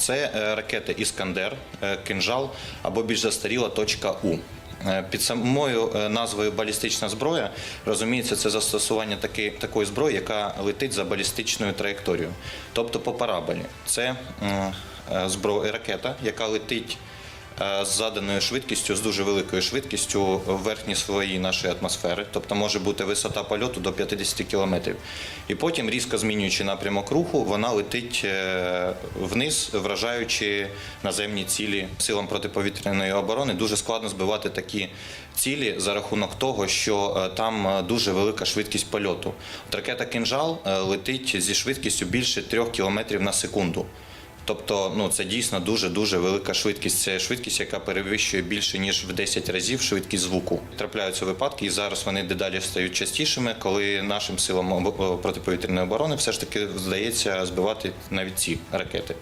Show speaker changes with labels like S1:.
S1: Це е, ракети Іскандер, е, кинжал або більш застаріла точка У. Е, Під самою назвою балістична зброя розуміється, це застосування таки, такої зброї, яка летить за балістичною траєкторією, тобто по параболі. Це зброя ракета, яка летить з заданою швидкістю, з дуже великою швидкістю верхні слої нашої атмосфери, тобто може бути висота польоту до 50 кілометрів. І потім, різко змінюючи напрямок руху, вона летить е, вниз, вражаючи наземні цілі силам протиповітряної оборони. Дуже складно збивати такі цілі за рахунок того, що е, там е, дуже велика швидкість польоту. От ракета «Кинжал» е, летить зі швидкістю більше 3 кілометрів на секунду. Тобто, ну це дійсно дуже дуже велика швидкість. Це швидкість, яка перевищує більше ніж в 10 разів швидкість звуку. Трапляються випадки, і зараз вони дедалі стають частішими, коли нашим силам протиповітряної оборони все ж таки вдається збивати навіть ці ракети.